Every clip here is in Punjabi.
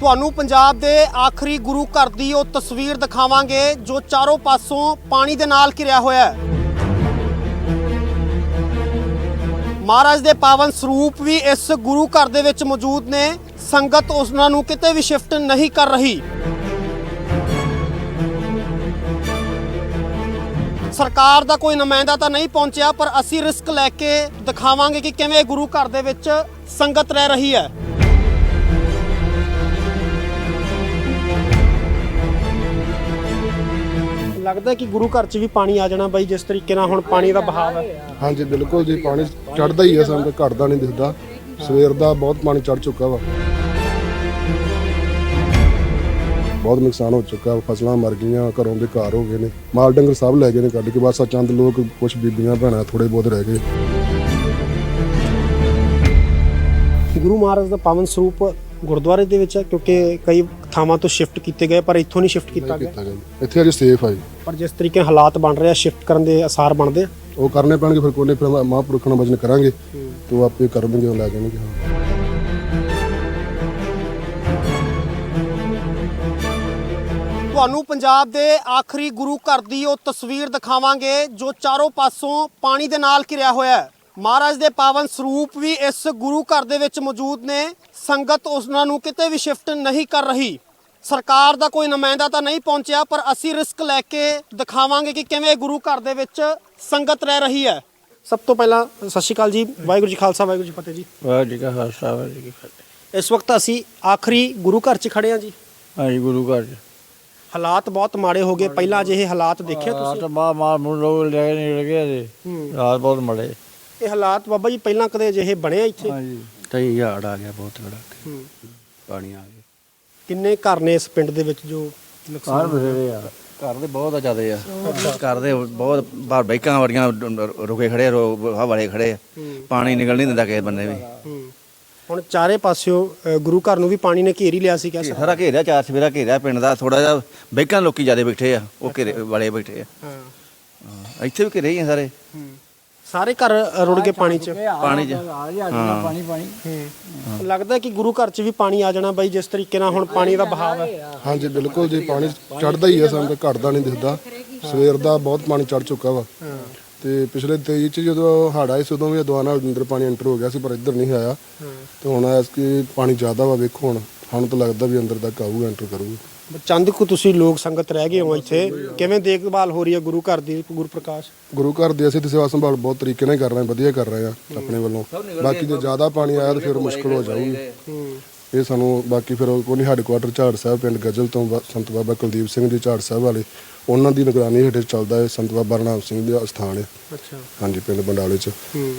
ਤੁਹਾਨੂੰ ਪੰਜਾਬ ਦੇ ਆਖਰੀ ਗੁਰੂ ਘਰ ਦੀ ਉਹ ਤਸਵੀਰ ਦਿਖਾਵਾਂਗੇ ਜੋ ਚਾਰੋਂ ਪਾਸੋਂ ਪਾਣੀ ਦੇ ਨਾਲ ਘਿਰਿਆ ਹੋਇਆ ਹੈ। ਮਹਾਰਾਜ ਦੇ ਪਾਵਨ ਸਰੂਪ ਵੀ ਇਸ ਗੁਰੂ ਘਰ ਦੇ ਵਿੱਚ ਮੌਜੂਦ ਨੇ। ਸੰਗਤ ਉਹਨਾਂ ਨੂੰ ਕਿਤੇ ਵੀ ਸ਼ਿਫਟ ਨਹੀਂ ਕਰ ਰਹੀ। ਸਰਕਾਰ ਦਾ ਕੋਈ ਨੁਮਾਇੰਦਾ ਤਾਂ ਨਹੀਂ ਪਹੁੰਚਿਆ, ਪਰ ਅਸੀਂ ਰਿਸਕ ਲੈ ਕੇ ਦਿਖਾਵਾਂਗੇ ਕਿ ਕਿਵੇਂ ਗੁਰੂ ਘਰ ਦੇ ਵਿੱਚ ਸੰਗਤ ਰਹਿ ਰਹੀ ਹੈ। ਲੱਗਦਾ ਕਿ ਗੁਰੂ ਘਰ 'ਚ ਵੀ ਪਾਣੀ ਆ ਜਾਣਾ ਬਾਈ ਜਿਸ ਤਰੀਕੇ ਨਾਲ ਹੁਣ ਪਾਣੀ ਦਾ ਬਹਾਵ ਹੈ? ਹਾਂਜੀ ਬਿਲਕੁਲ ਜੀ ਪਾਣੀ ਚੜਦਾ ਹੀ ਹੈ ਸਾਨੂੰ ਤਾਂ ਘਟਦਾ ਨਹੀਂ ਦਿਖਦਾ। ਸਵੇਰ ਦਾ ਬਹੁਤ ਪਾਣੀ ਚੜ ਚੁੱਕਾ ਵਾ। ਬਹੁਤ ਨੁਕਸਾਨ ਹੋ ਚੁੱਕਾ ਫਸਲਾਂ ਮਰ ਗਈਆਂ ਘਰੋਂ ਦੇ ਘਰ ਹੋ ਗਏ ਨੇ। ਮਾਲ ਡੰਗਰ ਸਭ ਲੈ ਗਏ ਨੇ ਕੱਢ ਕੇ ਬਸ ਆਹ ਚੰਦ ਲੋਕ ਕੁਝ ਬੀਬੀਆਂ ਭੈਣਾਂ ਥੋੜੇ ਬਹੁਤ ਰਹਿ ਗਏ। ਗੁਰੂ ਮਹਾਰਾਜ ਦਾ ਪਾਵਨ ਸਰੂਪ ਗੁਰਦੁਆਰੇ ਦੇ ਵਿੱਚ ਹੈ ਕਿਉਂਕਿ ਕਈ ਥਾਵਾਂ ਤੋਂ ਸ਼ਿਫਟ ਕੀਤੇ ਗਏ ਪਰ ਇੱਥੋਂ ਨਹੀਂ ਸ਼ਿਫਟ ਕੀਤਾ ਗਿਆ। ਕੀਤਾ ਗਿਆ। ਜੀ। ਇੱਥੇ ਅਜੇ ਸੇਫ ਆ ਜੀ। ਪਰ ਜਿਸ ਤਰੀਕੇ ਹਾਲਾਤ ਬਣ ਰਹੇ ਆ ਸ਼ਿਫਟ ਕਰਨ ਦੇ ਅਸਾਰ ਬਣਦੇ ਆ। ਉਹ ਕਰਨੇ ਪੈਣਗੇ ਫਿਰ ਕੋਨੇ ਫਿਰ ਮਹਾਂਪੁਰਖਾਂ ਨਾਲ ਵਜਨ ਕਰਾਂਗੇ। ਤੇ ਉਹ ਆਪੇ ਕਰ ਦੇਣਗੇ ਉਹ ਲੈ ਜਾਣਗੇ ਹਾਂ। ਤੁਹਾਨੂੰ ਪੰਜਾਬ ਦੇ ਆਖਰੀ ਗੁਰੂ ਘਰ ਦੀ ਉਹ ਤਸਵੀਰ ਦਿਖਾਵਾਂਗੇ ਜੋ ਚਾਰੋਂ ਪਾਸੋਂ ਪਾਣੀ ਦੇ ਨਾਲ ਘਿਰਿਆ ਹੋਇਆ ਹੈ। ਮਹਾਰਾਜ ਦੇ ਪਾਵਨ ਸਰੂਪ ਵੀ ਇਸ ਗੁਰੂ ਘਰ ਦੇ ਵਿੱਚ ਮੌਜੂਦ ਨੇ। ਸੰਗਤ ਉਹਨਾਂ ਨੂੰ ਕਿਤੇ ਵੀ ਸ਼ਿਫਟ ਨਹੀਂ ਕਰ ਰਹੀ। ਸਰਕਾਰ ਦਾ ਕੋਈ ਨੁਮਾਇੰਦਾ ਤਾਂ ਨਹੀਂ ਪਹੁੰਚਿਆ ਪਰ ਅਸੀਂ ਰਿਸਕ ਲੈ ਕੇ ਦਿਖਾਵਾਂਗੇ ਕਿ ਕਿਵੇਂ ਗੁਰੂ ਘਰ ਦੇ ਵਿੱਚ ਸੰਗਤ ਰਹਿ ਰਹੀ ਹੈ। ਸਭ ਤੋਂ ਪਹਿਲਾਂ ਸਤਿ ਸ਼੍ਰੀ ਅਕਾਲ ਜੀ ਵਾਹਿਗੁਰੂ ਜੀ ਖਾਲਸਾ ਵਾਹਿਗੁਰੂ ਜੀ ਫਤਿਹ ਜੀ। ਵਾਹਿਗੁਰੂ ਜੀ ਕਾ ਖਾਲਸਾ ਵਾਹਿਗੁਰੂ ਜੀ ਫਤਿਹ। ਇਸ ਵਕਤ ਅਸੀਂ ਆਖਰੀ ਗੁਰੂ ਘਰ 'ਚ ਖੜੇ ਹਾਂ ਜੀ। ਹਾਂਜੀ ਗੁਰੂ ਘਰ ਚ। ਹਾਲਾਤ ਬਹੁਤ ਮਾੜੇ ਹੋ ਗਏ। ਪਹਿਲਾਂ ਅਜਿਹੇ ਹਾਲਾਤ ਦੇਖੇ ਤੁਸੀਂ? ਮਾਰ ਮਾਰ ਮੁੰਡ ਲੋਕ ਲੈ ਨਹੀਂ ਲਗੇ ਜੀ ਰਾਤ ਬਹੁਤ ਮੜੇ। ਇਹ ਹਾਲਾਤ ਬਾਬਾ ਜੀ ਪਹਿਲਾਂ ਕਦੇ ਅਜਿਹੇ ਬਣੇ ਇੱਥੇ? ਹਾਂਜੀ ਤਈ ਹੜ ਆ ਗਿਆ ਬਹੁਤ ਬੜਾ। ਪਾਣੀ ਆ ਗਿਆ। ਕਿੰਨੇ ਘਰ ਨੇ ਇਸ ਪਿੰਡ ਦੇ ਵਿੱਚ ਜੋ ਨੁਕਸਾਨ ਬਥੇਰੇ ਆ। ਘਰ ਦੇ ਬਹੁਤ ਜ਼ਿਆਦੇ ਆ। ਘਰ ਦੇ ਬਹੁਤ ਬਾਹਰ ਬਾਈਕਾਂ ਵੜੀਆਂ ਰੁਕੇ ਖੜੇ ਰੋ- ਹਵਾ ਵਾਲੇ ਖੜੇ ਆ। ਪਾਣੀ ਨਿਕਲ ਨਹੀਂ ਦਿੰਦਾ ਕਿਸੇ ਬੰਦੇ ਵੀ। ਹੂੰ। ਹੁਣ ਚਾਰੇ ਪਾਸਿਓਂ ਗੁਰੂ ਘਰ ਨੂੰ ਵੀ ਪਾਣੀ ਨੇ ਘੇਰ ਲਿਆ ਸੀ ਕਹਿ ਸਾਰਾ ਘੇਰਿਆ ਚਾਰ ਸਵੇਰਾ ਘੇਰਿਆ ਪਿੰਡ ਦਾ ਥੋੜਾ ਜਿਹਾ ਬਾਈਕਾਂ ਲੋਕੀ ਜ਼ਿਆਦੇ ਬੈਠੇ ਆ ਉਹ ਘੇਰੇ ਵਾਲੇ ਬੈਠੇ ਆ। ਹਾਂ ਇੱਥੇ ਵੀ ਘੇਰੇ ਹੀ ਆ ਸਾਰੇ। ਹੂੰ। ਸਾਰੇ ਘਰ ਰੁੜ ਗਏ ਪਾਣੀ 'ਚ। ਪਾਣੀ ਚ। ਹਾਂ। ਪਾਣੀ ਪਾਣੀ। ਹੂੰ। ਲੱਗਦਾ ਕਿ ਗੁਰੂ ਘਰ 'ਚ ਵੀ ਪਾਣੀ ਆ ਜਾਣਾ ਬਾਈ ਜਿਸ ਤਰੀਕੇ ਨਾਲ ਹੁਣ ਪਾਣੀ ਦਾ ਬਹਾਵ ਹੈ ਹਾਂਜੀ ਬਿਲਕੁਲ ਜੀ ਪਾਣੀ ਚੜਦਾ ਹੀ ਹੈ ਸਾਨੂੰ ਤਾਂ ਘਟਦਾ ਨਹੀਂ ਦਿਖਦਾ ਸਵੇਰ ਦਾ ਬਹੁਤ ਪਾਣੀ ਚੜ ਚੁੱਕਾ ਵਾ। ਤੇ ਪਿਛਲੇ 23 ਚ ਜਦੋਂ ਹੜ੍ਹ ਆਏ ਸੀ ਉਦੋਂ ਵੀ ਦੁਆਨਾ ਅੰਦਰ ਪਾਣੀ ਐਂਟਰ ਹੋ ਗਿਆ ਸੀ ਪਰ ਇੱਧਰ ਨਹੀਂ ਆਇਆ। ਤੇ ਹੁਣ ਐਸ ਕਿ ਪਾਣੀ ਜ਼ਿਆਦਾ ਵਾ ਵੇਖੋ ਹੁਣ। ਸਾਨੂੰ ਤਾਂ ਲੱਗਦਾ ਵੀ ਅੰਦਰ ਤੱਕ ਆਊਗਾ ਐਂਟਰ ਕਰੂਗਾ। ਚੰਦ ਕੁ ਤੁਸੀਂ ਲੋਕ ਸੰਗਤ ਰਹਿ ਗਏ ਹੋ ਇੱਥੇ ਕਿਵੇਂ ਦੇਖਭਾਲ ਹੋ ਰਹੀ ਹੈ ਗੁਰੂ ਘਰ ਦੀ ਗੁਰੂ ਪ੍ਰਕਾਸ਼ ਗੁਰੂ ਘਰ ਦੀ ਅਸੀਂ ਤੇ ਸੇਵਾ ਸੰਭਾਲ ਬਹੁਤ ਤਰੀਕੇ ਨਾਲ ਕਰ ਰਹੇ ਹਾਂ ਵਧੀਆ ਕਰ ਰਹੇ ਹਾਂ ਆਪਣੇ ਵੱਲੋਂ। ਬਾਕੀ ਜੇ ਜ਼ਿਆਦਾ ਪਾਣੀ ਆਇਆ ਤਾਂ ਫਿਰ ਮੁਸ਼ਕਲ ਹੋ ਜਾਊਗੀ। ਇਹ ਸਾਨੂੰ ਬਾਕੀ ਫਿਰ ਕੋਈ ਨਹੀਂ ਹੈੱਡਕੁਆਟਰ ਝਾੜ ਸਾਹਿਬ ਪਿੰਡ ਗਜਲ ਤੋਂ ਬਾ- ਸੰਤ ਬਾਬਾ ਕੁਲਦੀਪ ਸਿੰਘ ਜੀ ਝਾੜ ਸਾਹਿਬ ਵਾਲੇ ਉਹਨਾਂ ਦੀ ਨਿਗਰਾਨੀ ਹੇਠ ਚੱਲਦਾ ਹੈ ਸੰਤ ਬਾਬਾ ਰਣਾਮ ਸਿੰਘ ਦਾ ਸਥਾਨ ਹੈ। ਅੱਛਾ। ਹਾਂਜੀ ਪਿੰਡ ਬੰਡਾਲੇ 'ਚ। ਹੂੰ।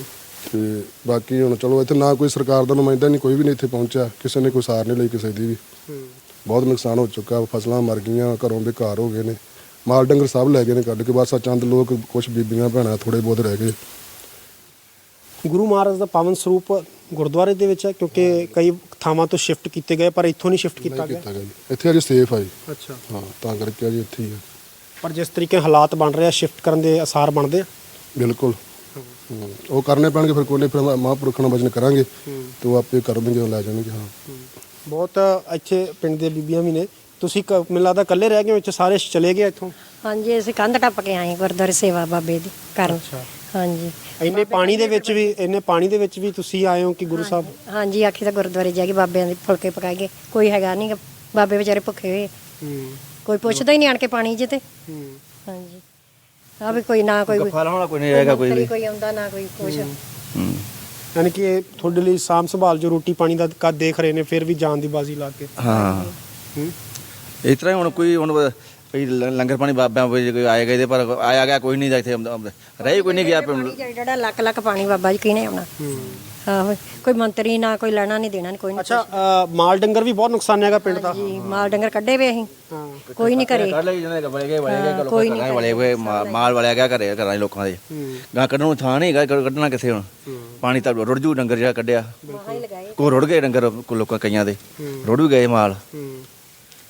ਤੇ ਬਾਕੀ ਹੁਣ ਚਲੋ ਇੱਥੇ ਨਾ ਕੋਈ ਸਰਕਾਰ ਦਾ ਨੁਮਾਇੰਦਾ ਨਹੀਂ ਕੋਈ ਵੀ ਨਹੀਂ ਇੱਥੇ ਪਹੁੰਚਿਆ ਕਿਸੇ ਨੇ ਕੋਈ ਸਾਰ ਨਹੀਂ ਲਈ ਕਿਸੇ ਦੀ ਵੀ। ਹੂੰ। ਬਹੁਤ ਨੁਕਸਾਨ ਹੋ ਚੁੱਕਾ ਫਸਲਾਂ ਮਰ ਗਈਆਂ ਘਰੋਂ ਦੇ ਘਰ ਹੋ ਗਏ ਨੇ। ਮਾਲ ਡੰਗਰ ਸਭ ਲੈ ਗਏ ਨੇ ਕੱਢ ਕੇ ਬਸ ਆਹ ਚੰਦ ਲੋਕ ਕੁਝ ਬੀਬੀਆਂ ਭੈਣਾਂ ਥੋੜੇ ਬਹੁਤ ਰਹਿ ਗਏ। ਗੁਰੂ ਮਹਾਰਾਜ ਦਾ ਪਾਵਨ ਸਰੂਪ ਗੁਰਦੁਆਰੇ ਦੇ ਵਿੱਚ ਹੈ ਕਿਉਂਕਿ ਕਈ ਥਾਵਾਂ ਤੋਂ ਸ਼ਿਫਟ ਕੀਤੇ ਗਏ ਪਰ ਇੱਥੋਂ ਨਹੀਂ ਸ਼ਿਫਟ ਕੀਤਾ ਗਿਆ। ਕੀਤਾ ਗਿਆ। ਜੀ ਇੱਥੇ ਅਜੇ ਸੇਫ ਆ ਜੀ। ਅੱਛਾ। ਹਾਂ ਤਾਂ ਕਰਕੇ ਅਜੇ ਇੱਥੇ ਹੀ ਆ। ਪਰ ਜਿਸ ਤਰੀਕੇ ਹਾਲਾਤ ਬਣ ਰਹੇ ਆ ਸ਼ਿਫਟ ਕਰਨ ਦੇ ਅਸਾਰ ਬਣਦੇ ਆ। ਬਿਲਕੁਲ। ਉਹ ਕਰਨੇ ਪੈਣਗੇ ਫਿਰ ਕੋਨੇ ਫਿਰ ਮਹਾਂਪੁਰਖਾਂ ਨਾਲ ਵਜਨ ਕਰਾਂਗੇ। ਤੇ ਉਹ ਆਪੇ ਕਰ ਦੇਣਗੇ ਉਹ ਲੈ ਜਾਣਗੇ ਹਾਂ। ਬਹੁਤ ਇੱਥੇ ਪਿੰਡ ਦੇ ਬੀਬੀਆਂ ਵੀ ਨੇ। ਤੁਸੀਂ ਕ- ਮੈਨੂੰ ਲੱਗਦਾ ਇਕੱਲੇ ਰਹਿ ਗਏ ਹੋ ਇੱਥੇ ਸਾਰੇ ਚਲੇ ਗਏ ਇੱਥੋਂ? ਹਾਂਜੀ ਅਸੀਂ ਕੰਧ ਟੱਪ ਕੇ ਆਏ ਗੁਰਦੁਆਰੇ ਸੇਵਾ ਬਾਬੇ ਦੀ ਕਰਨ ਹਾਂਜੀ। ਇੰਨੇ ਪਾਣੀ ਦੇ ਵਿੱਚ ਵੀ ਇੰਨੇ ਪਾਣੀ ਦੇ ਵਿੱਚ ਵੀ ਤੁਸੀਂ ਆਏ ਹੋ ਕਿ ਗੁਰੂ ਸਾਹਿਬ? ਹਾਂਜੀ ਆਖੀ ਤਾਂ ਗੁਰਦੁਆਰੇ ਜਾ ਕੇ ਬਾਬਿਆਂ ਦੇ ਫੁਲਕੇ ਪਕਾਏਗੇ ਕੋਈ ਹੈਗਾ ਨਹੀਂ ਬਾਬੇ ਵਿਚਾਰੇ ਭੁੱਖੇ ਹੋਏ ਹੂੰ। ਕੋਈ ਪੁੱਛਦਾ ਹੀ ਨਹੀਂ ਆਣ ਕੇ ਪਾਣੀ ਜੇ ਤੇ। ਹੂੰ। ਹਾਂਜੀ। ਆ ਵੀ ਕੋਈ ਨਾ ਕੋਈ ਕੋਈ ਨਹੀਂ ਰਹੇਗਾ ਕੋਈ ਵੀ। ਕੋਈ ਆਉਂਦਾ ਨਾ ਕੋਈ ਕੁਛ। ਹੂੰ। ਯਾਨੀ ਕਿ ਇਹ ਤੁਹਾਡੇ ਲਈ ਸਾਂਭ ਸੰਭਾਲ ਜੋ ਰੋਟੀ ਪਾਣੀ ਦਾ ਕਦ ਦੇਖ ਰਹੇ ਨੇ ਫਿਰ ਵੀ ਜਾਨ ਦੀ ਬਾਜ਼ੀ ਲਾ ਕੇ। ਹਾਂ। ਹੂੰ। ਇਸ ਤਰ੍ਹਾਂ ਹੀ ਹੁਣ ਕੋਈ ਹੁਣ ਲ- ਲੰਗਰ ਪਾਣੀ ਬਾਬਿਆਂ ਕੋਈ ਕੋਈ ਆਏ ਗਏ ਤੇ ਪਰ ਆਇਆ ਗਿਆ ਕੋਈ ਨਹੀਂ ਇੱਥੇ ਰਹੀ ਕੋਈ ਨਹੀਂ ਗਿਆ ਪਿੰਡ। ਜਿਹੜਾ ਲੱਖ ਲੱਖ ਪਾਣੀ ਬਾਬਾ ਜੀ ਕਿਹਨੇ ਆਉਣਾ? ਆਹੋ ਕੋਈ ਮੰਤਰੀ ਨਾ ਕੋਈ ਲੈਣਾ ਨਹੀਂ ਦੇਣਾ ਨੀ, ਕੋਈ ਨਹੀਂ ਅੱਛਾ ਅ, ਮਾਲ ਡੰਗਰ ਵੀ ਬਹੁਤ ਨੁਕਸਾਨ ਹੈਗਾ ਪਿੰਡ ਦਾ। ਜੀ ਮਾਲ ਡੰਗਰ ਕੱਢੇ ਵੇ ਅਸੀਂ। ਹਾਂ। ਕੋਈ ਨਹੀਂ ਕਰੇ। ਕੱਢ ਲਈ ਜਣੇ ਵਲੇ ਗਏ ਵਲੇ ਗਏ ਕੋਈ ਲੋਕਾਂ ਵਲੇ ਗਏ ਮਾ- ਮਾਲ ਵਲਿਆ ਗਿਆ ਘਰੇ ਘਰਾਂ ਦੇ ਲੋਕਾਂ ਦੇ। ਗਾਂ ਕੱਢਣ ਨੂੰ ਥਾਂ ਨਹੀਂ ਹੈਗਾ ਕੱਢ- ਕੱਢਣਾ ਕਿੱਥੇ ਹੁਣ? ਪਾਣੀ ਤਾਂ ਰੁੜ ਜੂ ਡੰਗਰ ਜਿਹੜਾ ਕੱਢਿਆ। ਕੋ ਰੁੜ ਗਏ ਡੰਗਰ ਕੋ ਲੋਕਾਂ ਕਈਆਂ ਦੇ। ਰੁੜ ਵੀ ਗਏ ਮਾਲ। ਹੂੰ।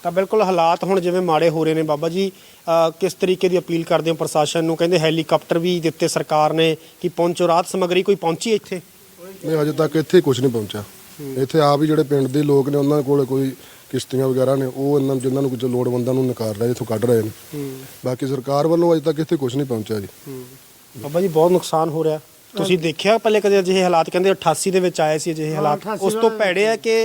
ਤਾਂ ਬਿਲਕੁਲ ਹਾਲਾਤ ਹੁਣ ਜਿਵੇਂ ਮਾੜੇ ਹੋ ਰਹੇ ਨੇ ਬਾਬਾ ਜੀ ਅ, ਕਿਸ ਤਰੀਕੇ ਦੀ ਅਪੀਲ ਕਰਦੇ ਹੋ ਪ੍ਰਸ਼ਾਸਨ ਨੂੰ? ਕਹਿੰਦੇ ਹੈਲੀਕਾਪਟਰ ਵੀ ਦਿੱਤੇ ਸਰਕਾਰ ਨੇ ਕਿ ਪਹੁੰਚੋ ਰਾਤ ਸਮਗਰੀ ਕੋਈ ਪਹੁੰਚੀ ਇੱਥੇ? ਨਹੀਂ ਅਜੇ ਤੱਕ ਇੱਥੇ ਕੁਝ ਨਹੀਂ ਪਹੁੰਚਿਆ। ਇੱਥੇ ਆਪ ਹੀ ਜਿਹੜੇ ਪਿੰਡ ਦੇ ਲੋਕ ਨੇ ਉਹਨਾਂ ਕੋਲ ਕੋਈ ਕਿਸ਼ਤੀਆਂ ਵਗੈਰਾ ਨੇ ਉਹ ਇਹਨਾਂ ਜਿਨ੍ਹਾਂ ਨੂੰ ਕੁਝ ਲੋੜਵੰਦਾਂ ਨੂੰ ਨਕਾਰ ਰਹੇ ਇੱਥੋਂ ਕੱਢ ਰਹੇ ਨੇ। ਬਾਕੀ ਸਰਕਾਰ ਵੱਲੋਂ ਅਜੇ ਤੱਕ ਇੱਥੇ ਕੁਝ ਨਹੀਂ ਪਹੁੰਚਿਆ ਜੀ। ਬਾਬਾ ਜੀ ਬਹੁਤ ਨੁਕਸਾਨ ਹੋ ਰਿਹਾ। ਤੁਸੀਂ ਦੇਖਿਆ ਪਹਿਲੇ ਕਦੇ ਅਜਿਹੇ ਹਾਲਾਤ ਕਹਿੰਦੇ 88 ਦੇ ਵਿੱਚ ਆਏ ਸੀ ਅਜਿਹੇ ਹਾਲਾਤ। 88 ਉਸ ਤੋਂ ਭੈੜੇ ਆ ਕਿ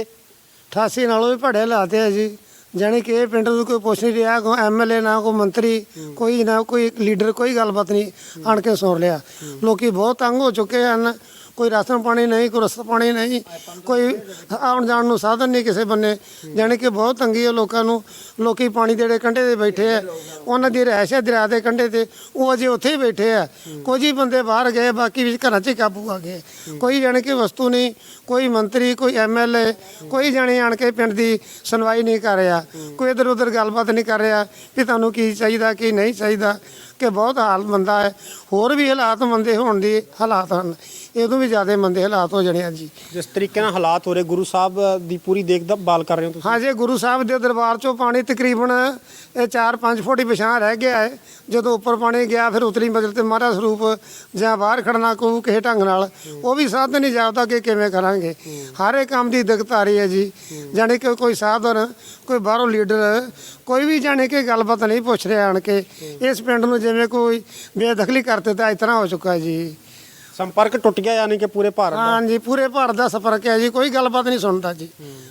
88 ਨਾਲੋਂ ਵੀ ਭੜੇ ਲਾਤੇ ਆ ਜੀ। ਜਾਣੀ ਕਿ ਇਹ ਪਿੰਡ ਨੂੰ ਕੋਈ ਪੁੱਛ ਨਹੀਂ ਰਿਹਾ ਕੋਈ ਐਮਐਲਏ ਨਾ ਕੋਈ ਮੰਤਰੀ ਕੋਈ ਨਾ ਕੋਈ ਲੀਡਰ ਕੋਈ ਗੱਲਬਾਤ ਨਹੀਂ ਆਣ ਕੇ ਸੁਣ ਲਿਆ। ਲੋਕੀ ਬਹੁਤ ਤੰਗ ਹੋ ਚੁੱਕੇ ਹਨ। ਕੋਈ ਰਾਸ਼ਨ ਪਾਣੀ ਨਹੀਂ, ਕੋਈ ਰਸਤਾ ਪਾਣੀ ਨਹੀਂ, ਕੋਈ ਆਉਣ ਜਾਣ ਨੂੰ ਸਾਧਨ ਨਹੀਂ ਕਿਸੇ ਬੰਨੇ। ਜਾਣੀ ਕਿ ਬਹੁਤ ਤੰਗੀ ਹੈ ਲੋਕਾਂ ਨੂੰ। ਲੋਕੀ ਪਾਣੀ ਦੇ ਜਿਹੜੇ ਕੰਢੇ ਤੇ ਬੈਠੇ ਆ, ਉਹਨਾਂ ਦੀ ਰਹਿਸ਼ ਹੈ ਦਰਿਆ ਦੇ ਕੰਢੇ ਤੇ। ਉਹ ਅਜੇ ਉੱਥੇ ਹੀ ਬੈਠੇ ਆ। ਕੁਝ ਹੀ ਬੰਦੇ ਬਾਹਰ ਗਏ, ਬਾਕੀ ਵੀ ਘਰਾਂ 'ਚ ਹੀ ਕਾਬੂ ਆ ਗਏ। ਕੋਈ ਜਾਣੀ ਕਿ ਵਸਤੂ ਨਹੀਂ, ਕੋਈ ਮੰਤਰੀ, ਕੋਈ ਐਮਐਲਏ ਕੋਈ ਜਾਣੇ ਆਣ ਕੇ ਪਿੰਡ ਦੀ ਸੁਣਵਾਈ ਨਹੀਂ ਕਰ ਰਿਹਾ। ਕੋਈ ਇਧਰ ਉਧਰ ਗੱਲਬਾਤ ਨਹੀਂ ਕਰ ਰਿਹਾ ਕਿ ਤੁਹਾਨੂੰ ਕੀ ਚਾਹੀਦਾ, ਕੀ ਨਹੀਂ ਚਾਹੀਦਾ, ਕਿ ਬਹੁਤ ਹਾਲ ਮੰਦਾ ਹੈ। ਹੋਰ ਵੀ ਹਾਲਾਤ ਮੰਦੇ ਹੋਣ ਦੀ ਹਾਲਾਤ ਹਨ। ਇਹਦੋਂ ਵੀ ਜ਼ਿਆਦਾ ਮੰਦੇ ਹਾਲਾਤ ਹੋ ਜਾਣੇ ਆ ਜੀ। ਜਿਸ ਤਰੀਕੇ ਨਾਲ ਹਾਲਾਤ ਹੋ ਰਹੇ ਗੁਰੂ ਸਾਹਿਬ ਦੀ ਪੂਰੀ ਦੇਖਭਾਲ ਕਰ ਰਹੇ ਹੋ ਤੁਸੀਂ? ਹਾਂ ਜੀ ਗੁਰੂ ਸਾਹਿਬ ਦੇ ਦਰਬਾਰ ਚੋਂ ਪਾਣੀ ਤਕਰੀਬਨ ਇਹ 4-5 ਫੁੱਟ ਹੀ ਪਿਛਾਂ ਰਹਿ ਗਿਆ ਹੈ। ਜਦੋਂ ਉੱਪਰ ਪਾਣੀ ਗਿਆ ਫਿਰ ਉਤਲੀ ਮੰਜ਼ਿਲ ਤੇ ਮਹਾਰਾਜ ਸਰੂਪ ਜਾਂ ਬਾਹਰ ਖੜਨਾ ਕੋ ਕਿਸੇ ਢੰਗ ਨਾਲ ਉਹ ਵੀ ਸਾਧਨ ਨਹੀਂ ਜਾਪਦਾ ਕਿ ਕਿਵੇਂ ਕਰਾਂਗੇ। ਹਰ ਇੱਕ ਕੰਮ ਦੀ ਦਿੱਕਤ ਆ ਰਹੀ ਹੈ ਜੀ। ਜਾਣੀ ਕਿ ਕੋਈ ਸਾਧਨ ਕੋਈ ਬਾਹਰੋਂ ਲੀਡਰ ਕੋਈ ਵੀ ਜਾਣੇ ਕਿ ਗੱਲਬਾਤ ਨਹੀਂ ਪੁੱਛ ਰਿਹਾ ਆਣ ਕੇ। ਇਸ ਪਿੰਡ ਨੂੰ ਜਿਵੇਂ ਕੋਈ ਬੇਦਖਲੀ ਕਰ ਦਿੱਤਾ ਇਸ ਤਰ੍ਹਾਂ ਹੋ ਚੁੱਕਾ ਜੀ। ਸੰਪਰਕ ਟੁੱਟ ਗਿਆ ਯਾਨੀ ਕਿ ਪੂਰੇ ਭਾਰਤ ਦਾ? ਹਾਂਜੀ ਪੂਰੇ ਭਾਰਤ ਦਾ ਸੰਪਰਕ ਹੈ ਜੀ ਕੋਈ ਗੱਲਬਾਤ ਨਹੀਂ ਸੁਣਦਾ ਜੀ।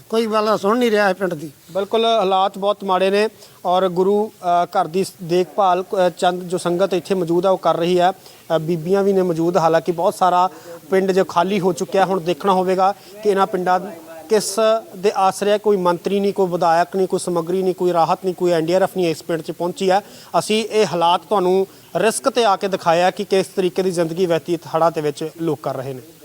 ਕੋਈ ਗੱਲ ਸੁਣ ਨਹੀਂ ਰਿਹਾ ਹੈ ਪਿੰਡ ਦੀ। ਬਿਲਕੁਲ ਹਾਲਾਤ ਬਹੁਤ ਮਾੜੇ ਨੇ ਔਰ ਗੁਰੂ ਅ, ਘਰ ਦੀ ਦੇਖਭਾਲ ਚੰਦ ਜੋ ਸੰਗਤ ਇੱਥੇ ਮੌਜੂਦ ਹੈ ਉਹ ਕਰ ਰਹੀ ਹੈ ਅ, ਬੀਬੀਆਂ ਵੀ ਨੇ ਮੌਜੂਦ ਹਾਲਾਂਕਿ ਬਹੁਤ ਸਾਰਾ ਪਿੰਡ ਜੋ ਖਾਲੀ ਹੋ ਚੁੱਕਿਆ ਹੁਣ ਦੇਖਣਾ ਹੋਵੇਗਾ ਕਿ ਇਹਨਾਂ ਪਿੰਡਾਂ ਕਿਸ ਦੇ ਆਸਰੇ ਕੋਈ ਮੰਤਰੀ ਨਹੀਂ, ਕੋਈ ਵਿਧਾਇਕ ਨਹੀਂ, ਕੋਈ ਸਮੱਗਰੀ ਨਹੀਂ, ਕੋਈ ਰਾਹਤ ਨਹੀਂ, ਕੋਈ ਐਨਡੀਆਰਐਫ ਨਹੀਂ ਇਸ ਪਿੰਡ 'ਚ ਪਹੁੰਚੀ ਹੈ ਅਸੀਂ ਇਹ ਹਾਲਾਤ ਤੁਹਾਨੂੰ ਰਿਸਕ ਤੇ ਆ ਕੇ ਦਿਖਾਇਆ ਕਿ ਕਿਸ ਤਰੀਕੇ ਦੀ ਜ਼ਿੰਦਗੀ ਬਤੀਤ ਹੜ੍ਹਾਂ ਦੇ ਵਿੱਚ ਲੋਕ ਕਰ ਰਹੇ ਨੇ।